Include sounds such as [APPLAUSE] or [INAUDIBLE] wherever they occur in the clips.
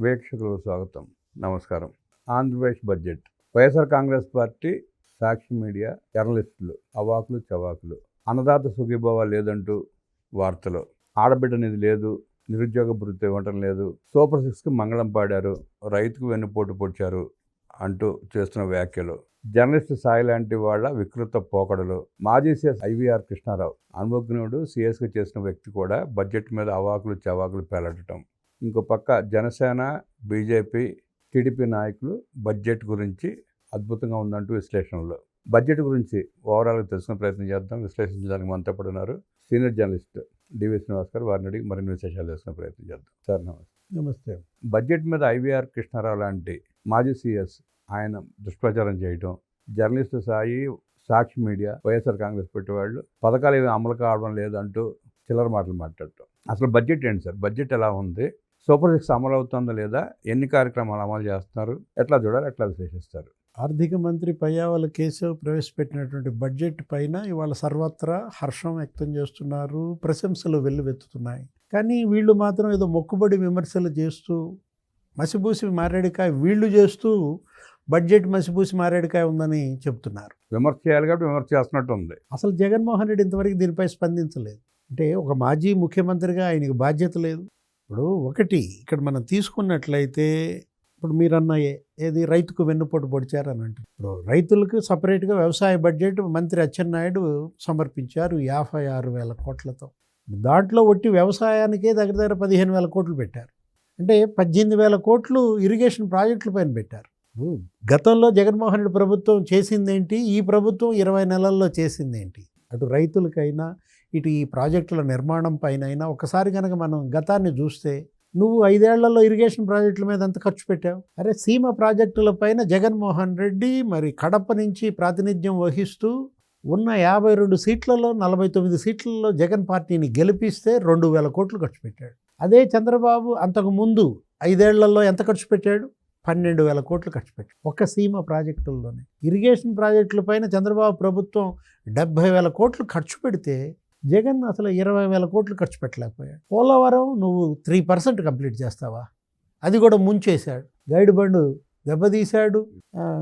వీక్షకులకు స్వాగతం. నమస్కారం. Andhra Pradesh budget. YSR Congress party Sakshi media జర్నలిస్టులు అవాకులు చవాకులు. అన్నదాత సుఖీభావ లేదంటూ వార్తలు. ఆడబిడ్డ నిధి లేదు నిరుద్యోగ భృతి ఇవ్వటం లేదు. సూపర్ సిక్స్కి మంగళం పాడారు రైతుకు వెన్నుపోటు పొడిచారు అంటూ చేస్తున్న వ్యాఖ్యలు. జర్నలిస్ట్ సాయి లాంటి వాళ్ళ వికృత పోకడలు. మాజీ సీఎస్ ఐవీఆర్ కృష్ణారావు అనుభజ్ఞుడు సీఎస్గా చేసిన వ్యక్తి కూడా బడ్జెట్ మీద అవాకులు చవాకులు పేలటం ఇంకో పక్క జనసేన బీజేపీ టీడీపీ నాయకులు బడ్జెట్ గురించి అద్భుతంగా ఉందంటూ విశ్లేషణలు. బడ్జెట్ గురించి ఓవరాల్గా తెలుసుకునే ప్రయత్నం చేద్దాం. విశ్లేషించడానికి మనతో పాటు ఉన్నారు సీనియర్ జర్నలిస్ట్ డివి శ్రీనివాస్ గారు. వారిని అడిగి మరిన్ని విశేషాలు తెలుసుకునే ప్రయత్నం చేద్దాం. సార్ నమస్తే. నమస్తే. బడ్జెట్ మీద ఐవీఆర్ కృష్ణారావు లాంటి మాజీ సీఎస్ ఆయన దుష్ప్రచారం చేయటం journalist Sai Sakshi media YSR Congress పెట్టేవాళ్ళు పథకాలు ఏమి అమలు కావడం లేదంటూ చిల్లర మాటలు మాట్లాడటం. అసలు బడ్జెట్ ఏంటి సార్? బడ్జెట్ ఎలా ఉంది? సూపర్ సిక్స్ అమలు అవుతుందా లేదా? ఎన్ని కార్యక్రమాలు అమలు చేస్తున్నారు? ఎట్లా చూడాలి? ఎట్లా విశ్లేషిస్తారు? ఆర్థిక మంత్రి పయ్యావల కేశవ్ ప్రవేశపెట్టినటువంటి బడ్జెట్ పైన ఇవాళ సర్వత్రా హర్షం వ్యక్తం చేస్తున్నారు. ప్రశంసలు వెల్లువెత్తుతున్నాయి. కానీ వీళ్ళు మాత్రం ఏదో మొక్కుబడి విమర్శలు చేస్తూ మసిబూసి మారేడికాయ వీళ్ళు చేస్తూ బడ్జెట్ మసిబూసి మారేడికాయ ఉందని చెప్తున్నారు. విమర్శ చేయాలి కాబట్టి విమర్శ చేస్తున్నట్టు ఉంది అసలు జగన్మోహన్ రెడ్డి ఇంతవరకు దీనిపై స్పందించలేదు. అంటే ఒక మాజీ ముఖ్యమంత్రిగా ఆయనకి బాధ్యత లేదు. ఇప్పుడు ఒకటి ఇక్కడ మనం తీసుకున్నట్లయితే ఇప్పుడు మీరు అన్న ఏ- ఏది రైతుకు వెన్నుపోటు పొడిచారని అంటే ఇప్పుడు రైతులకు సపరేట్గా వ్యవసాయ బడ్జెట్ మంత్రి అచ్చెన్నాయుడు సమర్పించారు యాభై ఆరు వేల కోట్లతో. దాంట్లో ఒట్టి వ్యవసాయానికే దగ్గర దగ్గర పదిహేను వేల కోట్లు పెట్టారు. అంటే పద్దెనిమిది వేల కోట్లు ఇరిగేషన్ ప్రాజెక్టుల పైన పెట్టారు. గతంలో జగన్మోహన్ రెడ్డి ప్రభుత్వం చేసిందేంటి? ఈ ప్రభుత్వం ఇరవై నెలల్లో చేసిందేంటి? అటు రైతులకైనా ఇటు ఈ ప్రాజెక్టుల నిర్మాణం పైన అయినా ఒకసారి కనుక మనం గతాన్ని చూస్తే నువ్వు ఐదేళ్ళలో ఇరిగేషన్ ప్రాజెక్టుల మీద ఎంత ఖర్చు పెట్టావు? అరే సీమ ప్రాజెక్టుల పైన జగన్మోహన్ రెడ్డి మరి కడప నుంచి ప్రాతినిధ్యం వహిస్తూ ఉన్న యాభై రెండు సీట్లలో నలభై తొమ్మిది సీట్లలో జగన్ పార్టీని గెలిపిస్తే రెండు వేల కోట్లు ఖర్చు పెట్టాడు. అదే చంద్రబాబు అంతకు ముందు ఐదేళ్ళలో ఎంత ఖర్చు పెట్టాడు? పన్నెండు వేల కోట్లు ఖర్చు పెట్టాడు. ఒక్క సీమ ప్రాజెక్టుల్లోనే. ఇరిగేషన్ ప్రాజెక్టుల పైన చంద్రబాబు ప్రభుత్వం డెబ్భై వేల కోట్లు ఖర్చు పెడితే జగన్ అసలు ఇరవై వేల కోట్లు ఖర్చు పెట్టలేకపోయాడు. పోలవరం నువ్వు త్రీ పర్సెంట్ కంప్లీట్ చేస్తావా? అది కూడా ముంచేశాడు. గైడ్ బండు దెబ్బతీశాడు.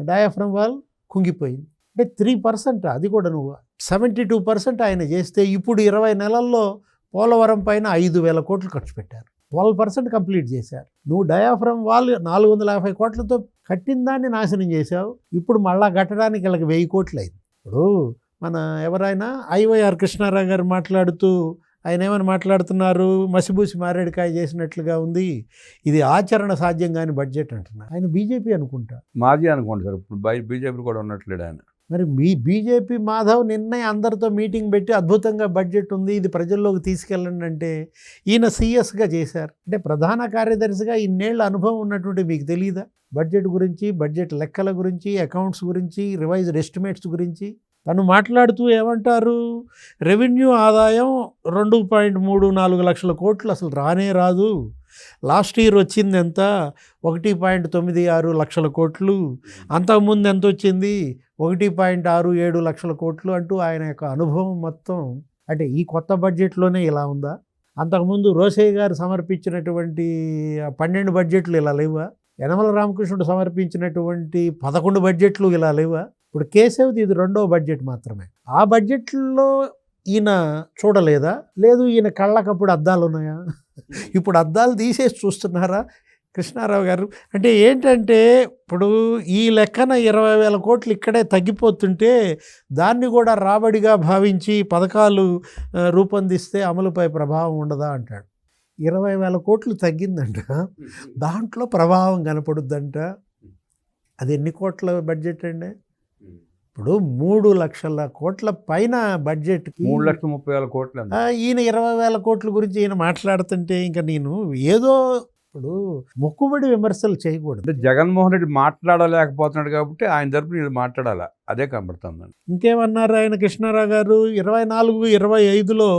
డయాఫ్రమ్ వాల్ కుంగిపోయింది. అంటే త్రీ పర్సెంట్ అది కూడా నువ్వు సెవెంటీ టూ పర్సెంట్ ఆయన చేస్తే ఇప్పుడు ఇరవై నెలల్లో పోలవరం పైన ఐదు వేల కోట్లు ఖర్చు పెట్టారు. ట్వెల్వ్ పర్సెంట్ కంప్లీట్ చేశారు. నువ్వు డయాఫ్రమ్ వాల్ నాలుగు వందల యాభై కోట్లతో కట్టిన దాన్ని నాశనం చేశావు. ఇప్పుడు మళ్ళా కట్టడానికి వీళ్ళకి వెయ్యి కోట్లు అయింది. ఇప్పుడు మన ఎవరైనా ఐవైఆర్ కృష్ణారావు గారు మాట్లాడుతూ ఆయన ఏమని మాట్లాడుతున్నారు? మసిబూసి మారేడుకాయ చేసినట్లుగా ఉంది. ఇది ఆచరణ సాధ్యం కాని బడ్జెట్ అంటున్నారు. ఆయన బీజేపీ అనుకుంటా. మాజీ అనుకోండి సార్. ఇప్పుడు బీజేపీ కూడా ఉన్నట్లేడు ఆయన. మరి మీ బీజేపీ మాధవ్ నిన్నే అందరితో మీటింగ్ పెట్టి అద్భుతంగా బడ్జెట్ ఉంది. ఇది ప్రజల్లోకి తీసుకెళ్ళండి అంటే ఈయన సీఎస్గా చేశారు. అంటే ప్రధాన కార్యదర్శిగా ఇన్నేళ్ళ అనుభవం ఉన్నటువంటి మీకు తెలియదా బడ్జెట్ గురించి బడ్జెట్ లెక్కల గురించి అకౌంట్స్ గురించి రివైజ్డ్ ఎస్టిమేట్స్ గురించి తను మాట్లాడుతూ ఏమంటారు? రెవెన్యూ ఆదాయం రెండు పాయింట్ మూడు నాలుగు లక్షల కోట్లు అసలు రానే రాదు. లాస్ట్ ఇయర్ వచ్చింది ఎంత? ఒకటి పాయింట్ తొమ్మిది ఆరు లక్షల కోట్లు. అంతకుముందు ఎంత వచ్చింది? ఒకటి పాయింట్ ఆరు ఏడు లక్షల కోట్లు అంటూ ఆయన యొక్క అనుభవం మొత్తం. అంటే ఈ కొత్త బడ్జెట్లోనే ఇలా ఉందా? అంతకుముందు రోసయ్య గారు సమర్పించినటువంటి పన్నెండు బడ్జెట్లు ఇలా లేవా? యనమల రామకృష్ణుడు సమర్పించినటువంటి పదకొండు బడ్జెట్లు ఇలా లేవా? ఇప్పుడు కేశవ్ది ఇది రెండో బడ్జెట్ మాత్రమే. ఆ బడ్జెట్లో ఈయన చూడలేదా? లేదు ఈయన కళ్ళకప్పుడు అద్దాలు ఉన్నాయా? [LAUGHS] ఇప్పుడు అద్దాలు తీసేసి చూస్తున్నారా కృష్ణారావు గారు? అంటే ఏంటంటే ఇప్పుడు ఈ లెక్కన ఇరవై వేల కోట్లు ఇక్కడే తగ్గిపోతుంటే దాన్ని కూడా రాబడిగా భావించి పథకాలు రూపొందిస్తే అమలుపై ప్రభావం ఉండదా అంటాడు. ఇరవై వేల కోట్లు తగ్గిందంట. దాంట్లో ప్రభావం కనపడుద్దంట. అది ఎన్ని కోట్ల బడ్జెట్ అండి? ఇప్పుడు మూడు లక్షల కోట్ల పైన బడ్జెట్కి మూడు లక్షల ముప్పై వేల కోట్లు ఈయన ఇరవై వేల కోట్ల గురించి ఈయన మాట్లాడుతుంటే ఇంకా నేను ఏదో ఇప్పుడు మొక్కుబడి విమర్శలు చేయకూడదు. అంటే జగన్మోహన్ రెడ్డి మాట్లాడలేకపోతున్నాడు కాబట్టి ఆయన తరపున వీళ్ళు మాట్లాడాలా? అదే కనబడుతుందండి ఇంకేమన్నారు ఆయన కృష్ణారావు గారు? ఇరవై నాలుగు ఇరవై ఐదులో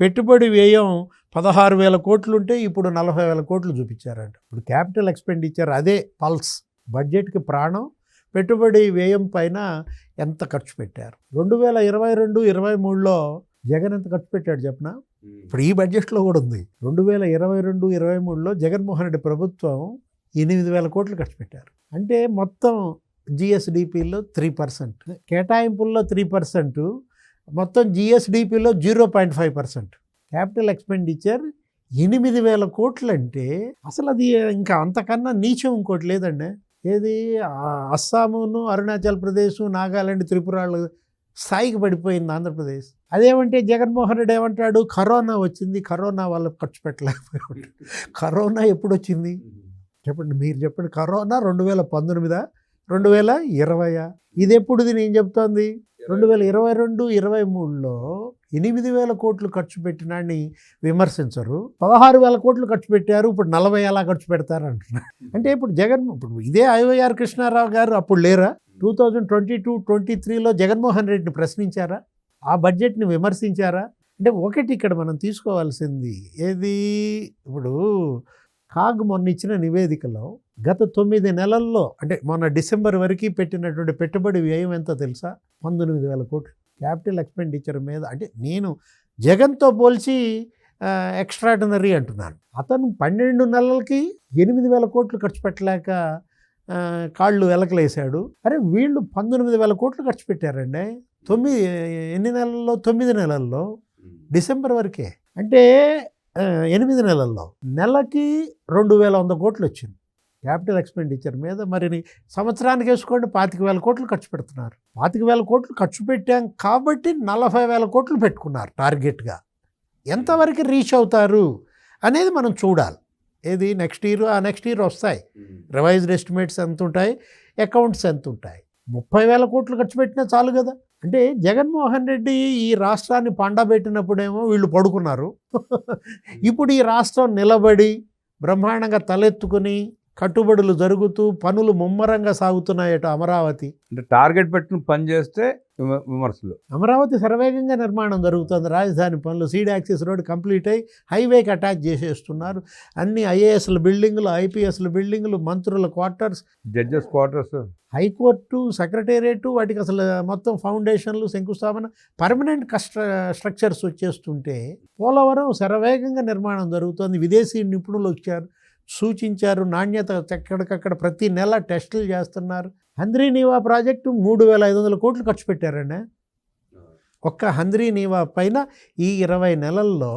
పెట్టుబడి వ్యయం పదహారు వేల కోట్లు ఉంటే ఇప్పుడు నలభై వేల కోట్లు చూపించారంట. ఇప్పుడు క్యాపిటల్ ఎక్స్పెండిచర్ అదే పల్స్. బడ్జెట్కి ప్రాణం. పెట్టుబడి వ్యయం పైన ఎంత ఖర్చు పెట్టారు? రెండు వేల ఇరవై రెండు ఇరవై మూడులో జగన్ ఎంత ఖర్చు పెట్టాడు చెప్పనా? ఇప్పుడు ఈ బడ్జెట్లో కూడా ఉంది. రెండు వేల ఇరవై రెండు ఇరవై మూడులో జగన్మోహన్ రెడ్డి ప్రభుత్వం ఎనిమిది వేల కోట్లు ఖర్చు పెట్టారు. అంటే మొత్తం జిఎస్డిపిలో త్రీ పర్సెంట్ కేటాయింపుల్లో త్రీ పర్సెంట్ మొత్తం జిఎస్డిపిలో zero point five percent. Capital expenditure ఎనిమిది వేల కోట్లు అంటే అసలు అది ఇంకా అంతకన్నా నీచం ఇంకోటి లేదండి. ఏది? అస్సామును అరుణాచల్ ప్రదేశ్ నాగాలాండ్ త్రిపురాలు స్థాయికి పడిపోయింది ఆంధ్రప్రదేశ్. అదేమంటే జగన్మోహన్ రెడ్డి ఏమంటాడు? కరోనా వచ్చింది. కరోనా వల్ల ఖర్చు పెట్టలేకపోయాడు. కరోనా ఎప్పుడు వచ్చింది చెప్పండి. మీరు చెప్పండి. కరోనా రెండు వేల పంతొమ్మిదా? రెండు వేల ఇరవయా? ఇది ఎప్పుడుది నేను చెప్తోంది? రెండు వేల ఇరవై రెండు ఇరవై మూడులో ఎనిమిది వేల కోట్లు ఖర్చు పెట్టినాన్ని విమర్శించరు. పదహారు వేల కోట్లు ఖర్చు పెట్టారు ఇప్పుడు నలభై ఎలా ఖర్చు పెడతారు అంటున్నారు. అంటే ఇప్పుడు జగన్ ఇప్పుడు ఇదే ఐవైఆర్ కృష్ణారావు గారు అప్పుడు లేరా? Two thousand twenty two twenty త్రీలో జగన్మోహన్ రెడ్డిని ప్రశ్నించారా? ఆ బడ్జెట్ని విమర్శించారా? అంటే ఒకటి ఇక్కడ మనం తీసుకోవాల్సింది ఏది? ఇప్పుడు కాగ్ మొన్న ఇచ్చిన నివేదికలో గత తొమ్మిది నెలల్లో అంటే మొన్న డిసెంబర్ వరకు పెట్టినటువంటి పెట్టుబడి వ్యయం ఎంతో తెలుసా? పంతొమ్మిది వేల కోట్లు. క్యాపిటల్ ఎక్స్పెండిచర్ మీద అంటే నేను జగన్తో పోల్చి ఎక్స్ట్రాడినరీ అంటున్నాను. అతను పన్నెండు నెలలకి ఎనిమిది వేల కోట్లు ఖర్చు పెట్టలేక కాళ్ళు వెలకలేశాడు. అరే వీళ్ళు పంతొమ్మిది వేల కోట్లు ఖర్చు పెట్టారండి. తొమ్మిది ఎన్ని నెలల్లో? తొమ్మిది నెలల్లో. డిసెంబర్ వరకే. అంటే ఎనిమిది నెలల్లో. నెలకి రెండు వేల వంద కోట్లు వచ్చింది. క్యాపిటల్ ఎక్స్పెండిచర్ మీద మరి సంవత్సరానికి వేసుకోండి పాతిక వేల కోట్లు ఖర్చు పెడుతున్నారు. పాతిక వేల కోట్లు ఖర్చు పెట్టాం కాబట్టి నలభై వేల కోట్లు పెట్టుకున్నారు టార్గెట్గా. ఎంతవరకు రీచ్ అవుతారు అనేది మనం చూడాలి. ఏది నెక్స్ట్ ఇయర్ ఆ నెక్స్ట్ ఇయర్ వస్తాయి. రివైజ్డ్ ఎస్టిమేట్స్ ఎంత ఉంటాయి? అకౌంట్స్ ఎంత ఉంటాయి? ముప్పై వేల కోట్లు ఖర్చు పెట్టినా చాలు కదా. అంటే జగన్మోహన్ రెడ్డి ఈ రాష్ట్రాన్ని పండబెట్టినప్పుడేమో వీళ్ళు పడుకున్నారు. ఇప్పుడు ఈ రాష్ట్రం నిలబడి బ్రహ్మాండంగా తలెత్తుకుని కట్టుబడులు జరుగుతూ పనులు ముమ్మరంగా సాగుతున్నాయట అమరావతి. అంటే టార్గెట్ పెట్టుకుని పని చేస్తే విమ- విమర్శలు. అమరావతి శరవేగంగా నిర్మాణం జరుగుతుంది. రాజధాని పనులు సీడ్ యాక్సిస్ రోడ్ కంప్లీట్ అయ్యి హైవేకి అటాచ్ చేసేస్తున్నారు. అన్ని ఐఏఎస్ల బిల్డింగులు ఐపీఎస్ల బిల్డింగులు మంత్రుల quarters. Judges quarters. High court secretariat వాటికి అసలు మొత్తం ఫౌండేషన్లు శంకుస్థాపన పర్మనెంట్ కస్ట్ర స్ట్రక్చర్స్ వచ్చేస్తుంటే పోలవరం శరవేగంగా నిర్మాణం జరుగుతుంది. విదేశీ నిపుణులు వచ్చారు. సూచించారు. నాణ్యత ఎక్కడికక్కడ ప్రతి నెల టెస్టులు చేస్తున్నారు. హంద్రీ నీవా ప్రాజెక్టు మూడు వేల ఐదు వందల కోట్లు ఖర్చు పెట్టారండి ఒక్క హంద్రీ నీవా పైన ఈ ఇరవై నెలల్లో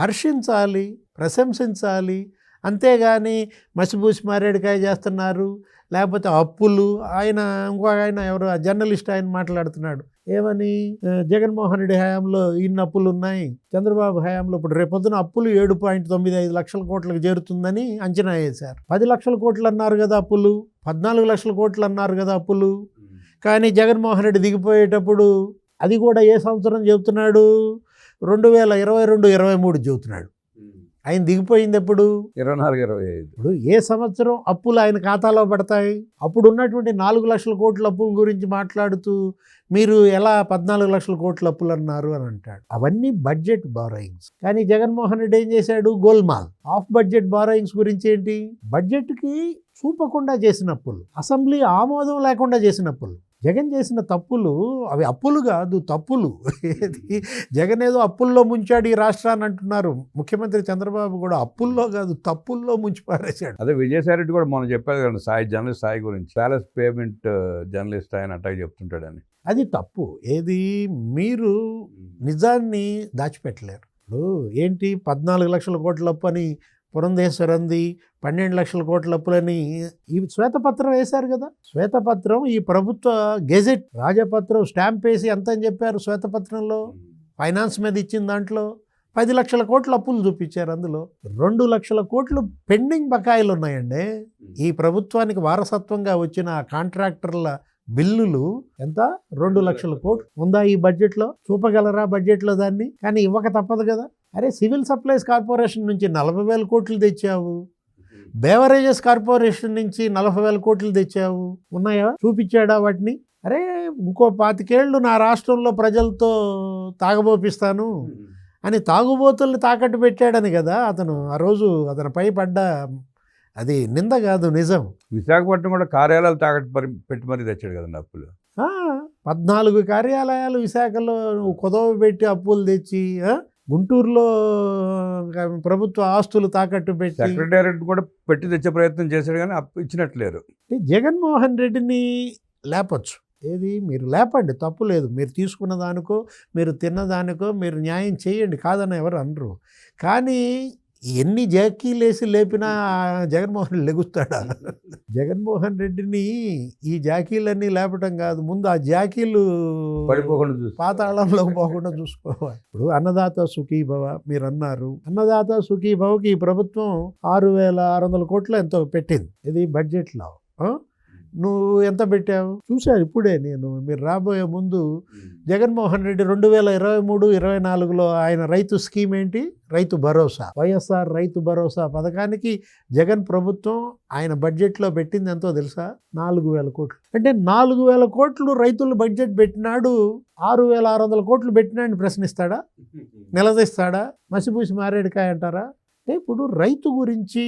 హర్షించాలి ప్రశంసించాలి అంతేగాని మసిబూసి మారేడుకాయ చేస్తున్నారు లేకపోతే అప్పులు ఆయన ఇంకో ఆయన ఎవరు ఆ జర్నలిస్ట్ ఆయన మాట్లాడుతున్నాడు. ఏమని? జగన్మోహన్ రెడ్డి హయాంలో ఇన్ని అప్పులు ఉన్నాయి చంద్రబాబు హయాంలో ఇప్పుడు రేపొద్దున అప్పులు ఏడు పాయింట్ తొమ్మిది ఐదు లక్షల కోట్లకు చేరుతుందని అంచనా వేశారు. పది లక్షల కోట్లు అన్నారు కదా అప్పులు పద్నాలుగు లక్షల కోట్లు అన్నారు కదా అప్పులు. కానీ జగన్మోహన్ రెడ్డి దిగిపోయేటప్పుడు అది కూడా ఏ సంవత్సరం చెబుతున్నాడు? రెండు వేల ఇరవై రెండు ఇరవై మూడు చెబుతున్నాడు. ఆయన దిగిపోయింది ఎప్పుడు? ఇరవై నాలుగు ఇరవై ఐదు. ఇప్పుడు ఏ సంవత్సరం అప్పులు ఆయన ఖాతాలో పడతాయి? అప్పుడు ఉన్నటువంటి నాలుగు లక్షల కోట్ల అప్పుల గురించి మాట్లాడుతూ మీరు ఎలా పద్నాలుగు లక్షల కోట్ల అప్పులు అన్నారు అని అంటాడు. అవన్నీ బడ్జెట్ బారోయింగ్స్ కానీ జగన్మోహన్ రెడ్డి ఏం చేశాడు? గోల్మాల్. ఆఫ్ బడ్జెట్ బారోయింగ్స్ గురించి ఏంటి? బడ్జెట్కి చూపకుండా చేసిన అప్పులు. అసెంబ్లీ ఆమోదం లేకుండా చేసిన అప్పులు. జగన్ చేసిన తప్పులు అవి అప్పులు కాదు తప్పులు. ఏది? జగన్ ఏదో అప్పుల్లో ముంచాడు ఈ రాష్ట్రాన్ని అంటున్నారు. ముఖ్యమంత్రి చంద్రబాబు కూడా అప్పుల్లో కాదు తప్పుల్లో ముంచి పారేశాడు. అదే విజయసాయి రెడ్డి కూడా మనం చెప్పారు కదా సాయి జర్నలిస్ట్ సాయి గురించి. ప్యాలెస్ పేమెంట్ జర్నలిస్ట్ ఆయన అట్టాగే చెప్తుంటాడని. అది తప్పు. ఏది? మీరు నిజాన్ని దాచిపెట్టలేరు. ఇప్పుడు ఏంటి? పద్నాలుగు లక్షల కోట్ల అప్పు అని పురంధేశ్వరంది పన్నెండు లక్షల కోట్ల అప్పులని ఈ శ్వేతపత్రం వేశారు కదా. శ్వేతపత్రం ఈ ప్రభుత్వ గెజెట్ రాజపత్రం స్టాంప్ వేసి ఎంత అని చెప్పారు శ్వేతపత్రంలో? ఫైనాన్స్ మీద ఇచ్చిన దాంట్లో పది లక్షల కోట్ల అప్పులు చూపించారు అందులో. రెండు లక్షల కోట్లు పెండింగ్ బకాయిలు ఉన్నాయండి. ఈ ప్రభుత్వానికి వారసత్వంగా వచ్చిన ఆ కాంట్రాక్టర్ల బిల్లులు ఎంత? రెండు లక్షల కోట్లు. ఉందా ఈ బడ్జెట్లో? చూపగలరా బడ్జెట్లో దాన్ని? కానీ ఇవ్వక తప్పదు కదా. అరే సివిల్ సప్లైస్ కార్పొరేషన్ నుంచి నలభై వేల కోట్లు తెచ్చావు. బేవరేజెస్ కార్పొరేషన్ నుంచి నలభై వేల కోట్లు తెచ్చావు. ఉన్నాయా? చూపించాడా వాటిని? అరే ఇంకో పాతికేళ్ళు నా రాష్ట్రంలో ప్రజలతో తాగబోపిస్తాను అని తాగుబోతుల్ని తాకట్టు పెట్టాడని కదా అతను. ఆ రోజు అతనిపై పడ్డ అది నింద కాదు నిజం. విశాఖపట్నం కూడా కార్యాలయాలు తాకట్టు పెట్టి మరీ తెచ్చాడు కదండి అప్పులు పద్నాలుగు కార్యాలయాలు విశాఖలో కుదవ పెట్టి అప్పులు తెచ్చి గుంటూరులో ప్రభుత్వ ఆస్తులు తాకట్టు పెట్టి సెక్రటేరియట్ కూడా పెట్టి తెచ్చే ప్రయత్నం చేశాడు కానీ అప్పు ఇచ్చినట్లేరు. జగన్మోహన్ రెడ్డిని లేపచ్చు. ఏది? మీరు లేపండి తప్పు లేదు. మీరు తీసుకున్న దానికో మీరు తిన్న దానికో మీరు న్యాయం చేయండి. కాదని ఎవరు అనరు. కానీ ఎన్ని జాకీలేసి లేపినా జగన్మోహన్ రెడ్డి లెగుస్తాడా? జగన్మోహన్ రెడ్డిని ఈ జాకీలన్నీ లేపటం కాదు. ముందు ఆ జాకీలు పడిపోకుండా చూసి పాతాళంలోకి పోకుండా చూసుకోవాలి. ఇప్పుడు అన్నదాత సుఖీభవ మీరు అన్నారు అన్నదాత సుఖీభవకి ఈ ప్రభుత్వం ఆరు వేల ఆరు వందల కోట్లు ఎంతో పెట్టింది. ఇది బడ్జెట్లో? నువ్వు ఎంత పెట్టావు? చూశారు ఇప్పుడే నేను. మీరు రాబోయే ముందు జగన్మోహన్ రెడ్డి రెండు వేల ఇరవై మూడు ఇరవై నాలుగులో ఆయన రైతు స్కీమ్ ఏంటి? రైతు భరోసా. వైఎస్ఆర్ రైతు భరోసా పథకానికి జగన్ ప్రభుత్వం ఆయన బడ్జెట్లో పెట్టింది ఎంతో తెలుసా? నాలుగు వేల కోట్లు. అంటే నాలుగు వేల కోట్లు రైతులు బడ్జెట్ పెట్టినాడు ఆరు వేల ఆరు వందల కోట్లు పెట్టినాడని ప్రశ్నిస్తాడా? [LAUGHS] నిలదీస్తాడా? మసిపూసి మారేడుకాయ అంటారా? అంటే ఇప్పుడు రైతు గురించి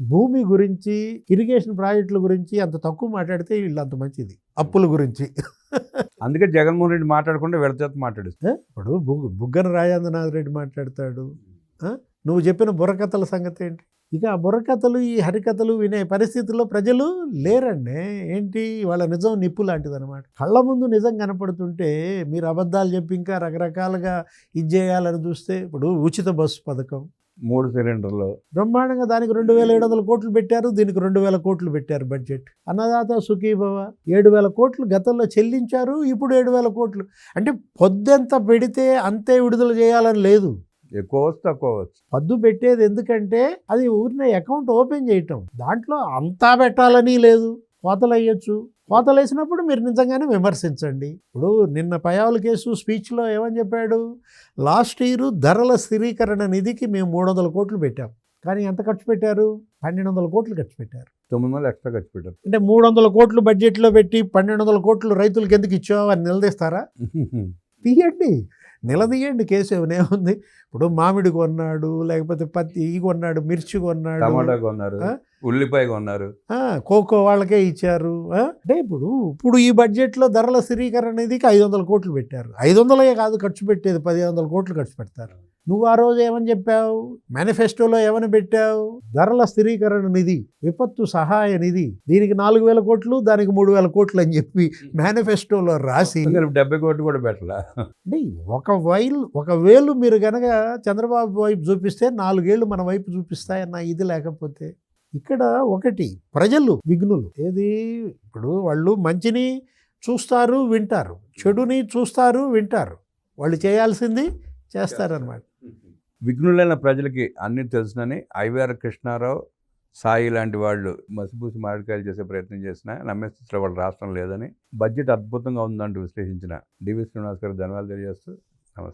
భూమి గురించి ఇరిగేషన్ ప్రాజెక్టుల గురించి అంత తక్కువ మాట్లాడితే వీళ్ళు అంత మంచిది. అప్పుల గురించి. అందుకే జగన్మోహన్ రెడ్డి మాట్లాడకుండా విడచేత మాట్లాడిస్తారు ఏ? ఇప్పుడు బుగ్గ బుగ్గన రాజేంద్రనాథ్ రెడ్డి మాట్లాడతాడు? నువ్వు చెప్పిన బుర్రకథల సంగతి ఏంటి? ఇక ఆ బుర్రకథలు ఈ హరికథలు వినే పరిస్థితుల్లో ప్రజలు లేరండి. ఏంటి? వాళ్ళ నిజం నిప్పు లాంటిది అనమాట కళ్ళ ముందు నిజం కనపడుతుంటే మీరు అబద్ధాలు చెప్పి ఇంకా రకరకాలుగా ఇది చేయాలని చూస్తే ఇప్పుడు ఉచిత బస్సు పథకం. మూడు సిలిండర్లు. బ్రహ్మాండంగా దానికి రెండు వేల ఏడు వందల కోట్లు పెట్టారు దీనికి రెండు వేల కోట్లు పెట్టారు బడ్జెట్. అన్నదాత సుఖీభవ ఏడు వేల కోట్లు గతంలో చెల్లించారు ఇప్పుడు ఏడు వేల కోట్లు. అంటే పొద్దెంత పెడితే అంతే విడుదల చేయాలని లేదు. ఎక్కువ వచ్చు తక్కువ వచ్చు పద్దు పెట్టేది ఎందుకంటే అది ఊరినే అకౌంట్ ఓపెన్ చేయటం. దాంట్లో అంతా పెట్టాలని లేదు. కోతలు వేయచ్చు కోతలు వేసినప్పుడు మీరు నిజంగానే విమర్శించండి. ఇప్పుడు నిన్న పయావుల కేసు స్పీచ్లో ఏమని చెప్పాడు? లాస్ట్ ఇయర్ ధరల స్థిరీకరణ నిధికి మేము మూడు వందల కోట్లు పెట్టాం. కానీ ఎంత ఖర్చు పెట్టారు? పన్నెండు వందల కోట్లు ఖర్చు పెట్టారు. తొమ్మిది వందలు ఎక్స్ట్రా ఖర్చు పెట్టారు. అంటే మూడు వందల కోట్లు బడ్జెట్లో పెట్టి పన్నెండు వందల కోట్లు రైతులకు ఎందుకు ఇచ్చావు అని నిలదీస్తారా? [LAUGHS] తీయండి. నిలదీయండి కేసు ఏమనేముంది ఇప్పుడు మామిడి కొన్నాడు లేకపోతే పత్తి ఈ కొన్నాడు మిర్చి కొన్నాడు టమాటా కొన్నారు? ఉల్లిపాయ కొన్నారు. కోకో వాళ్ళకే ఇచ్చారు? అంటే ఇప్పుడు ఇప్పుడు ఈ బడ్జెట్లో ధరల స్థిరీకరణ నిధికి ఐదు వందల కోట్లు పెట్టారు. ఐదు వందలే కాదు ఖర్చు పెట్టేది పదిహేను వందల కోట్లు ఖర్చు పెడతారు. నువ్వు ఆ రోజు ఏమని చెప్పావు? మేనిఫెస్టోలో ఏమని పెట్టావు? ధరల స్థిరీకరణ నిధి విపత్తు సహాయ నిధి దీనికి నాలుగు వేల కోట్లు దానికి మూడు వేల కోట్లు అని చెప్పి మేనిఫెస్టోలో రాసి డెబ్బై కోట్లు కూడా పెట్టలా? అంటే ఒక వైల్ ఒక వేలు మీరు కనుక చంద్రబాబు వైపు చూపిస్తే నాలుగేళ్ళు మన వైపు చూపిస్తాయన్న ఇది లేకపోతే. ఇక్కడ ఒకటి ప్రజలు విఘ్నులు. ఏది? ఇప్పుడు వాళ్ళు మంచిని చూస్తారు వింటారు. చెడుని చూస్తారు వింటారు. వాళ్ళు చేయాల్సింది చేస్తారనమాట విఘ్నులైన ప్రజలకి అన్ని తెలుసునని ఐవీఆర్ కృష్ణారావు సాయి లాంటి వాళ్ళు మసిపూసి మామిడికాయలు చేసే ప్రయత్నం చేసినా నమ్మే స్థితిలో వాళ్ళ రాష్ట్రం లేదని బడ్జెట్ అద్భుతంగా ఉందంటూ విశ్లేషించిన డివి శ్రీనివాస్ గారు ధన్యవాదాలు తెలియజేస్తూ